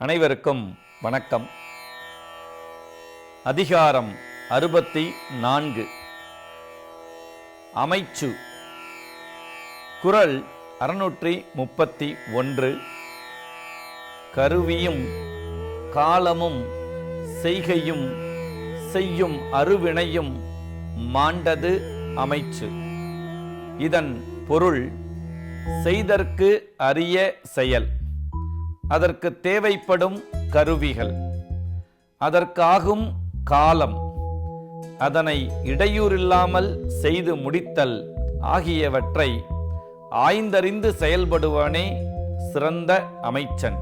அனைவருக்கும் வணக்கம். அதிகாரம் அறுபத்தி நான்கு. அமைச்சு. குரல் அறுநூற்றி முப்பத்தி ஒன்று. கருவியும் காலமும் செய்கையும் செய்யும் அருவினையும் மாண்டது அமைச்சு. இதன் பொருள் செய்தற்கு அரிய செயல். அதற்கு தேவைப்படும் கருவிகள். அதற்காகும் காலம். அதனை இடையூறில்லாமல் செய்து முடித்தல் ஆகியவற்றை ஆய்ந்தறிந்து செயல்படுவனே சிறந்த அமைச்சன்.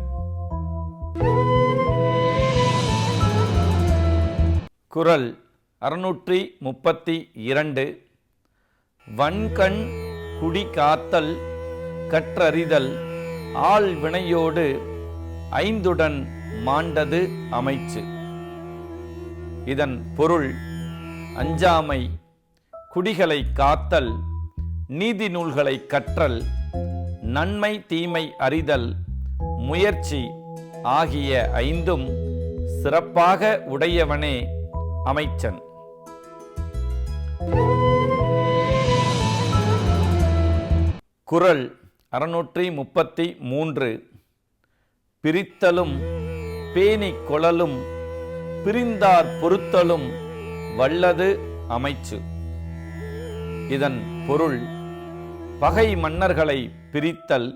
குரல் அறுநூற்றி முப்பத்தி இரண்டு வன்கண் குடி காத்தல் கற்றறிதல் ஆள் வினையோடு ஐந்துடன் மாண்டது அமைச்சு. இதன் பொருள் அஞ்சாமை குடிகளை காத்தல் நீதி நூல்களை கற்றல் நன்மை தீமை அறிதல் முயற்சி ஆகிய ஐந்தும் சிறப்பாக உடையவனே அமைச்சன். குறள் அறுநூற்றி முப்பத்தி மூன்று. பிரித்தலும் பேணிக் கொளலும் பிரிந்தார் பொருத்தலும் வல்லது அமைச்சு. இதன் பொருள் பகை மன்னர்களை பிரித்தல்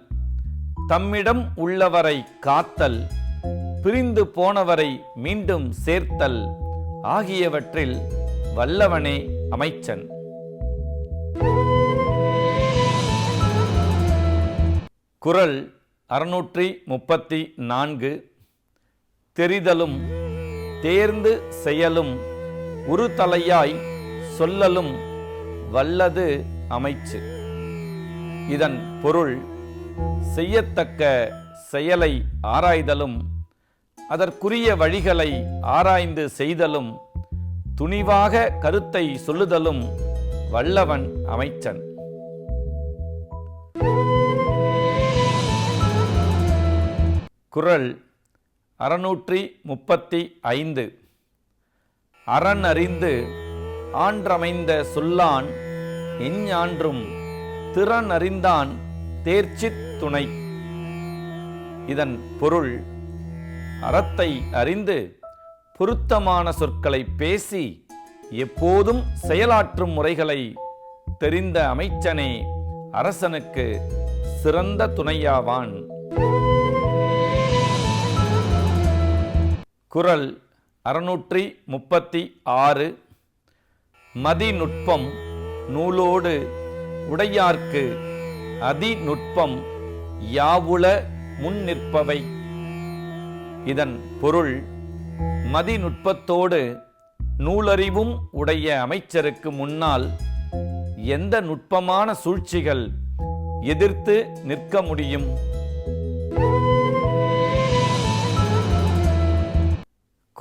தம்மிடம் உள்ளவரை காத்தல் பிரிந்து போனவரை மீண்டும் சேர்த்தல் ஆகியவற்றில் வல்லவனே அமைச்சன். குரல் அறுநூற்றி முப்பத்தி நான்கு தெரிதலும் தேர்ந்து செயலும் உருதலையாய் சொல்லலும் வல்லது அமைச்சு. இதன் பொருள் செய்யத்தக்க செயலை ஆராய்தலும் அதற்குரிய வழிகளை ஆராய்ந்து செய்தலும் துணிவாக கருத்தை சொல்லுதலும் வல்லவன் அமைச்சன். குரல் அறுநூற்றி முப்பத்தி ஐந்து. அரண் அறிந்து ஆன்றமைந்த சொல்லான் எஞ்ஞான்றும் திறன் அறிந்தான் தேர்ச்சித் துணை. இதன் பொருள் அறத்தை அறிந்து பொருத்தமான சொற்களை பேசி எப்போதும் செயலாற்றும் முறைகளை தெரிந்த அமைச்சனே அரசனுக்கு சிறந்த துணையாவான். குரல் அறுநூற்றி முப்பத்தி ஆறு. மதிநுட்பம் நூலோடு உடையார்க்கு அதிநுட்பம் யாவுள முன் நிற்பவை இதன் பொருள் மதிநுட்பத்தோடு நூலறிவும் உடைய அமைச்சருக்கு முன்னால் எந்த நுட்பமான சூழ்ச்சிகள் எதிர்த்து நிற்க முடியும்?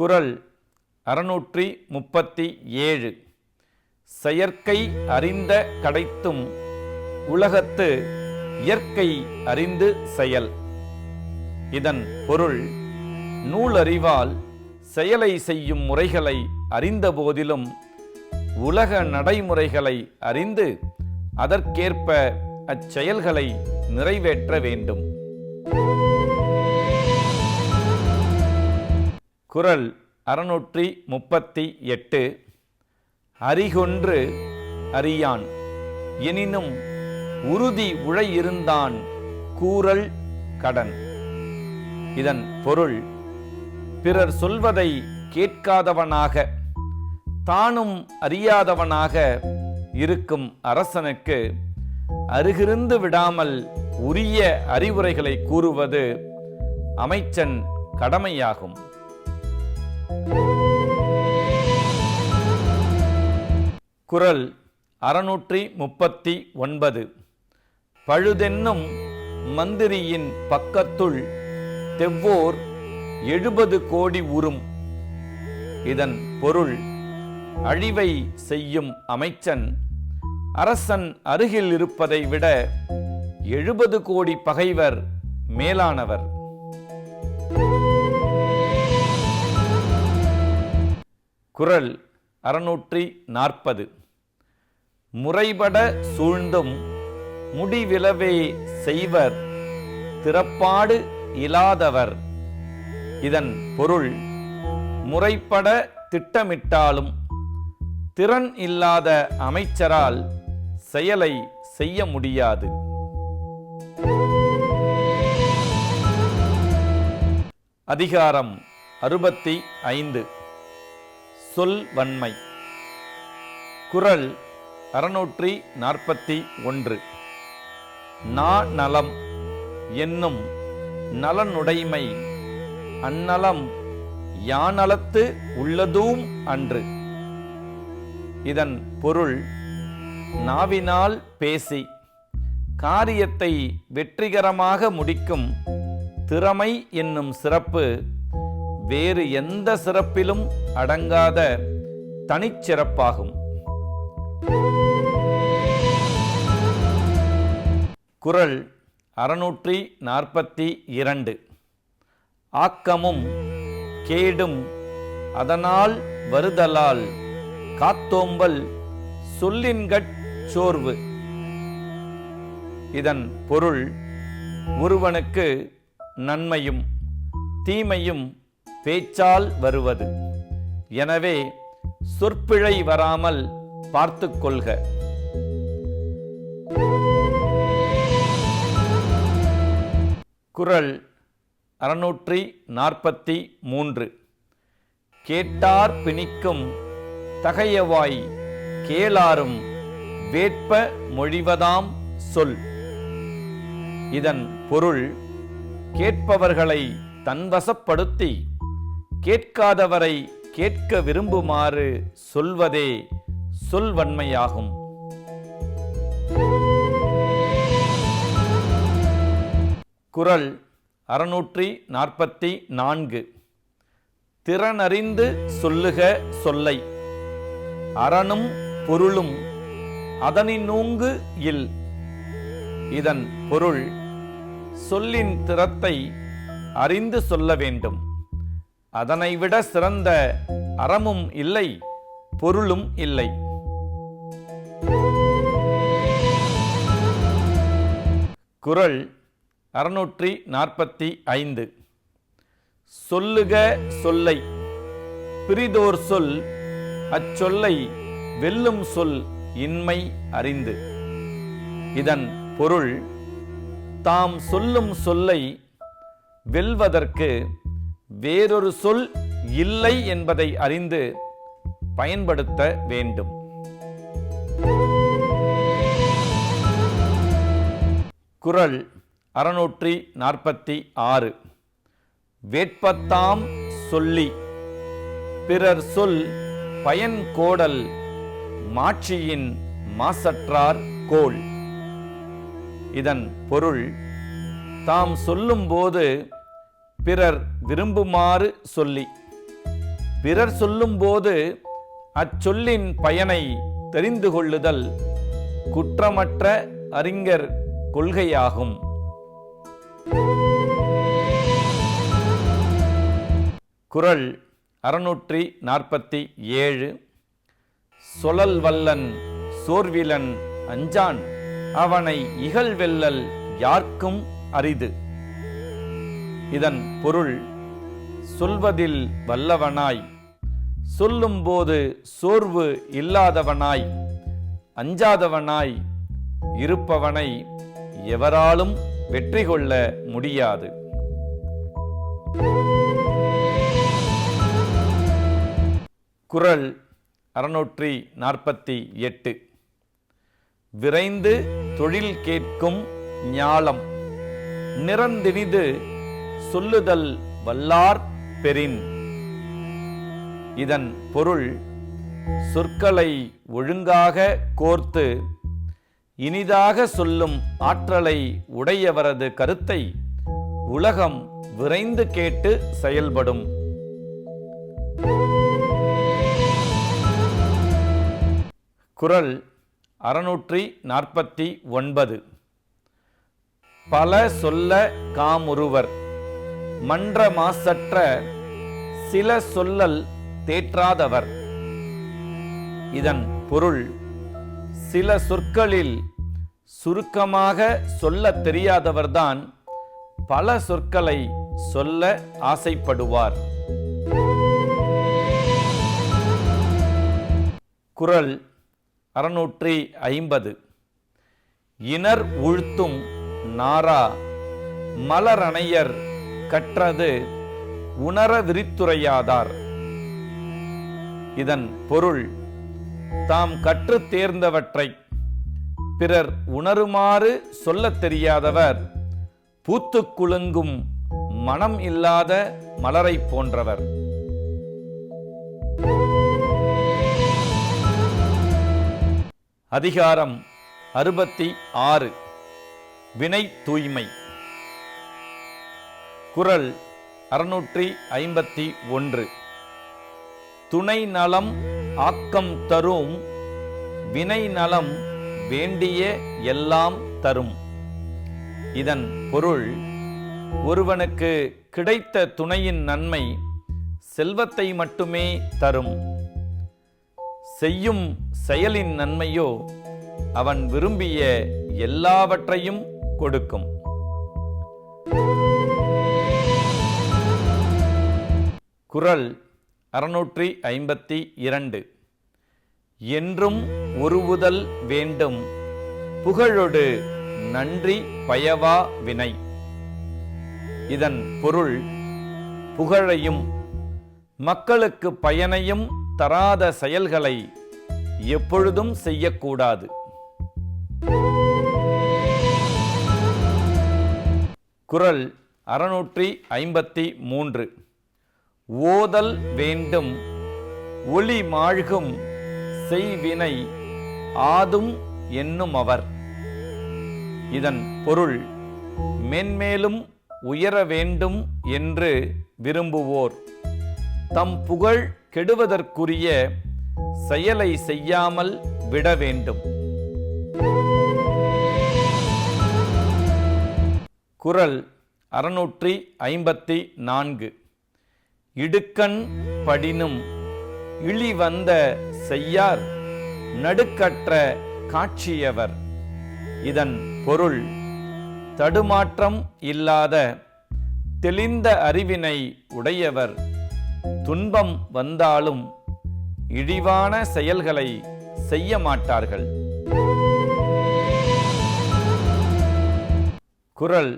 குரல் அறுநூற்றி முப்பத்தி ஏழு. செயற்கை அறிந்த கடைத்தும் உலகத்து இயற்கை அறிந்து செயல். இதன் பொருள் நூலறிவால் செயலை செய்யும் முறைகளை அறிந்த போதிலும் உலக நடைமுறைகளை அறிந்து அதற்கேற்ப அச்செயல்களை நிறைவேற்ற வேண்டும். குரல் அறுநூற்றி முப்பத்தி எட்டு. அறிகொன்று அறியான். எனினும் உறுதி உழையிருந்தான் கூறல் கடன். இதன் பொருள் பிறர் சொல்வதை கேட்காதவனாக தானும் அறியாதவனாக இருக்கும் அரசனுக்கு அருகிருந்து விடாமல் உரிய அறிவுரைகளை கூறுவது அமைச்சன் கடமையாகும். குரல் அறுநூற்றி முப்பத்தி ஒன்பது. பழுதென்னும் மந்திரியின் பக்கத்துள் தெவ்வோர் எழுபது கோடி உறும். இதன் பொருள் அழிவை செய்யும் அமைச்சன் அரசன் அருகில் இருப்பதை விட எழுபது கோடி பகைவர் மேலானவர். குரல் அறுநூற்றி நாற்பது. முறைபட சூழ்ந்தும் முடிவிலவே செய்வர் திறப்பாடு இல்லாதவர் இதன் பொருள் முறைப்பட திட்டமிட்டாலும் திறன் இல்லாத அமைச்சரால் செயலை செய்ய முடியாது. அதிகாரம் அறுபத்தி ஐந்து. சொல் வன்மை அறுநூற்றி நாற்பத்தி ஒன்று. நா நலம் என்னும் நலனுடைமை அந்நலம் யானலத்து உள்ளதும் அன்று. இதன் பொருள் நாவினால் பேசி காரியத்தை வெற்றிகரமாக முடிக்கும் திறமை என்னும் சிறப்பு வேறு எந்த சிறப்பிலும் அடங்காத தனிச்சிறப்பாகும். குரல் அறுநூற்றி நாற்பத்தி இரண்டு. ஆக்கமும் கேடும் அதனால் வருதலால் காத்தோம்பல் சொல்லின்கட் சோர்வு. இதன் பொருள் ஒருவனுக்கு நன்மையும் தீமையும் பேச்சால் வருவது. எனவே சொற்பிழை வராமல் பார்த்து கொள்க. குரல் அறுநூற்றி நாற்பத்தி மூன்று. கேட்டார் பிணிக்கும் தகையவாய் கேளாரும் வேட்ப மொழிவதாம் சொல். இதன் பொருள் கேட்பவர்களை தன்வசப்படுத்தி கேட்காதவரை கேட்க விரும்புமாறு சொல்வதே சொல்வன்மையாகும். குறள் அறுநூற்றி நாற்பத்தி நான்கு. திறனறிந்து சொல்லுக சொல்லை. அறனும் பொருளும் அதனினூங்கு இல். இதன் பொருள் சொல்லின் திறத்தை அறிந்து சொல்ல வேண்டும். அதனைவிட சிறந்த அறமும் இல்லை பொருளும் இல்லை. குறள் அறுநூற்றி நாற்பத்தி ஐந்து. சொல்லுக சொல்லை. பிரிதோர் சொல் அச்சொல்லை வெல்லும் சொல் இன்மை அறிந்து. இதன் பொருள் தாம் சொல்லும் சொல்லை வெல்வதற்கு வேறொரு சொல் இல்லை என்பதை அறிந்து பயன்படுத்த வேண்டும். குறள் அறுநூற்றி நாற்பத்தி ஆறு. வேட்பத்தாம் சொல்லி பிறர் சொல் பயன் கோடல் மாட்சியின் மாசற்றார் கோள் இதன் பொருள் தாம் சொல்லும்போது பிறர் விரும்புமாறு சொல்லி. பிறர் சொல்லும்போது அச்சொல்லின் பயனை தெரிந்து கொள்ளுதல் குற்றமற்ற அறிஞர் கொள்கையாகும். குறள் அறுநூற்றி நாற்பத்தி ஏழு. சொலல் வல்லன் சோர்விலன் அஞ்சான் அவனை இகழ்வெல்லல் யார்க்கும் அரிது. இதன் பொருள் சொல்வதில் வல்லவனாய் சொல்லும்போது சோர்வு இல்லாதவனாய் அஞ்சாதவனாய் இருப்பவனை எவராலும் வெற்றி கொள்ள முடியாது. குரல் அறுநூற்றி நாற்பத்தி எட்டு. விரைந்து தொழில் கேட்கும் ஞாலம். நிறந்தினிது சொல்லுதல் வல்லார் பெரின் இதன் பொருள் சொற்களை ஒழுங்காக கோர்த்து இனிதாக சொல்லும் ஆற்றலை உடையவரது கருத்தை உலகம் விரைந்து கேட்டு செயல்படும். குரல் அறுநூற்றி நாற்பத்தி ஒன்பது. பல சொல்ல காமுருவர் மன்ற மாசற்ற சில சொல்லல் தேற்றாதவர். இதன் பொருள் சில சொற்களில் சுருக்கமாக சொல்லத் தெரியாதவர்தான் பல சொற்களை சொல்ல ஆசைப்படுவார். குரல் அறுநூற்றி ஐம்பது. இனர் உழ்த்தும் நாரா மலரணையர் கற்றது உணர விரித்துரையாதார். இதன் பொருள் தாம் கற்றுத் தேர்ந்தவற்றை பிறர் உணருமாறு சொல்லத் தெரியாதவர் பூத்து குலுங்கும் மனம் இல்லாத மலரைப் போன்றவர். அதிகாரம் அறுபத்தி ஆறு. வினை தூய்மை. குரல் அறுநூற்றி ஐம்பத்தி ஒன்று. துணை நலம் ஆக்கம் தரும் வினை நலம் வேண்டிய எல்லாம் தரும். இதன் பொருள் ஒருவனுக்கு கிடைத்த துணையின் நன்மை செல்வத்தை மட்டுமே தரும். செய்யும் செயலின் நன்மையோ அவன் விரும்பிய எல்லாவற்றையும் கொடுக்கும். குறள் அறுநூற்றி ஐம்பத்தி இரண்டு. என்றும் உருவுதல் வேண்டும். புகழொடு நன்றி பயவா வினை. இதன் பொருள் புகழையும் மக்களுக்கு பயனையும் தராத செயல்களை எப்பொழுதும் செய்யக்கூடாது. குரல் அறுநூற்றி ஐம்பத்தி மூன்று. ஓதல் வேண்டும் ஒளி மாழ்கும் செய்வினை ஆதும் என்னும் அவர் இதன் பொருள் மென்மேலும் உயர வேண்டும் என்று விரும்புவோர். தம் புகழ் கெடுவதற்குரிய செயலை செய்யாமல் விட வேண்டும். குரல் அறுநூற்றி ஐம்பத்தி நான்கு. இடுக்கண் படினும் இழி வந்த செய்யார் நடுக்கற்ற காட்சியவர். இதன் பொருள் தடுமாற்றம் இல்லாத தெளிந்த அறிவினை உடையவர். துன்பம் வந்தாலும் இழிவான செயல்களை செய்ய மாட்டார்கள். குரல்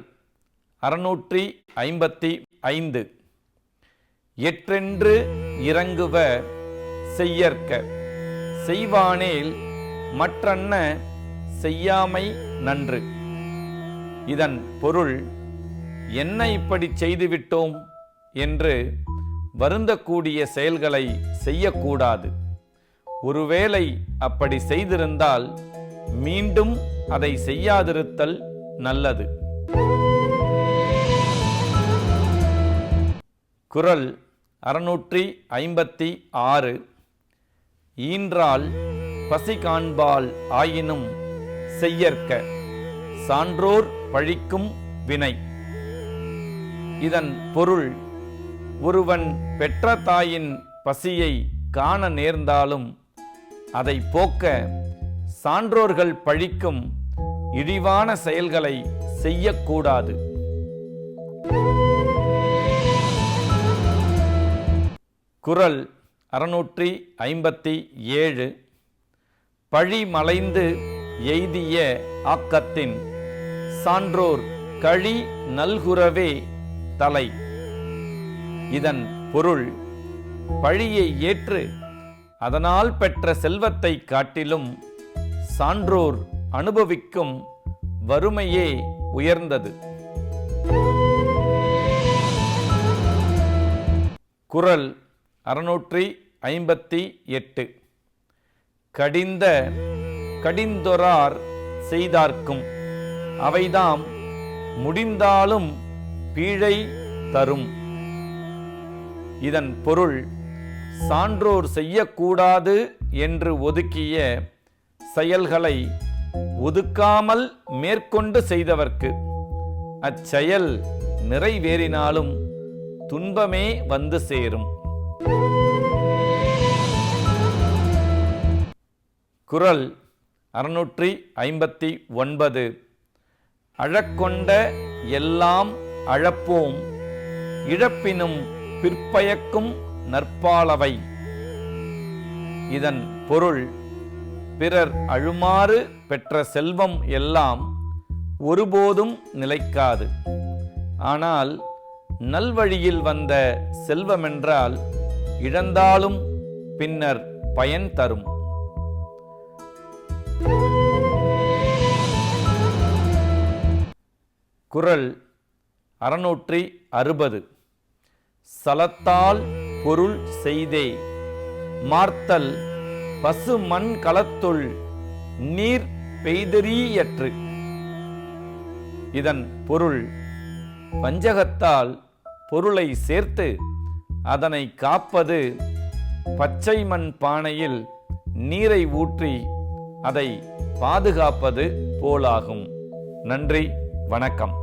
அறுநூற்றி ஐம்பத்தி ஐந்து. எற்றென்று இறங்குவ செய்யற்க. செய்வானேல் மற்றன்ன செய்யாமை நன்று. இதன் பொருள் என்ன இப்படி செய்துவிட்டோம் என்று வருந்தக்கூடிய செயல்களை செய்யக்கூடாது. ஒருவேளை அப்படி செய்திருந்தால் மீண்டும் அதை செய்யாதிருத்தல் நல்லது. குரல் அறுநூற்றி ஐம்பத்தி ஆறு. ஈன்றால் பசி காண்பால் ஆயினும் செய்யற்க சான்றோர் பழிக்கும் வினை. இதன் பொருள் ஒருவன் பெற்ற தாயின் பசியை காண நேர்ந்தாலும் அதை போக்க சான்றோர்கள் பழிக்கும் இழிவான செயல்களை செய்யக்கூடாது. குரல் அறுநூற்றி ஐம்பத்தி ஏழு பழி மலைந்து எய்திய ஆக்கத்தின் சான்றோர் கழி நல்குறவே தலை. இதன் பொருள் பழியை ஏற்று அதனால் பெற்ற செல்வத்தை காட்டிலும் சான்றோர் அனுபவிக்கும் வறுமையே உயர்ந்தது. குரல் அறுநூற்றி ஐம்பத்தி எட்டு. கடிந்த கடிந்தொரார் செய்தார்க்கும் அவைதாம் முடிந்தாலும் பீழை தரும். இதன் பொருள் சான்றோர் செய்யக்கூடாது என்று ஒதுக்கிய செயல்களை ஒதுக்காமல் மேற்கொண்டு செய்தவர்க்கு அச்செயல் நிறைவேறினாலும் துன்பமே வந்து சேரும். குரல் அறுநூற்றி ஐம்பத்தி ஒன்பது. அழக்கொண்ட எல்லாம் அழப்போம் இழப்பினும் பிற்பயக்கும் நற்பாலவை. இதன் பொருள் பிறர் அழுமாறு பெற்ற செல்வம் எல்லாம் ஒருபோதும் நிலைக்காது. ஆனால் நல்வழியில் வந்த செல்வமென்றால் இழந்தாலும் பின்னர் பயன் தரும். குறள் அறுநூற்றி அறுபது. சலத்தால் பொருள் செய்தே. மார்த்தல் பசு மண் களத்துள் நீர் பெய்தறியற்று இதன் பொருள் பஞ்சகத்தால் பொருளை சேர்த்து அதனை காப்பது பச்சை மண் பானையில் நீரை ஊற்றி அதை பாதுகாப்பது போலாகும். நன்றி வணக்கம்.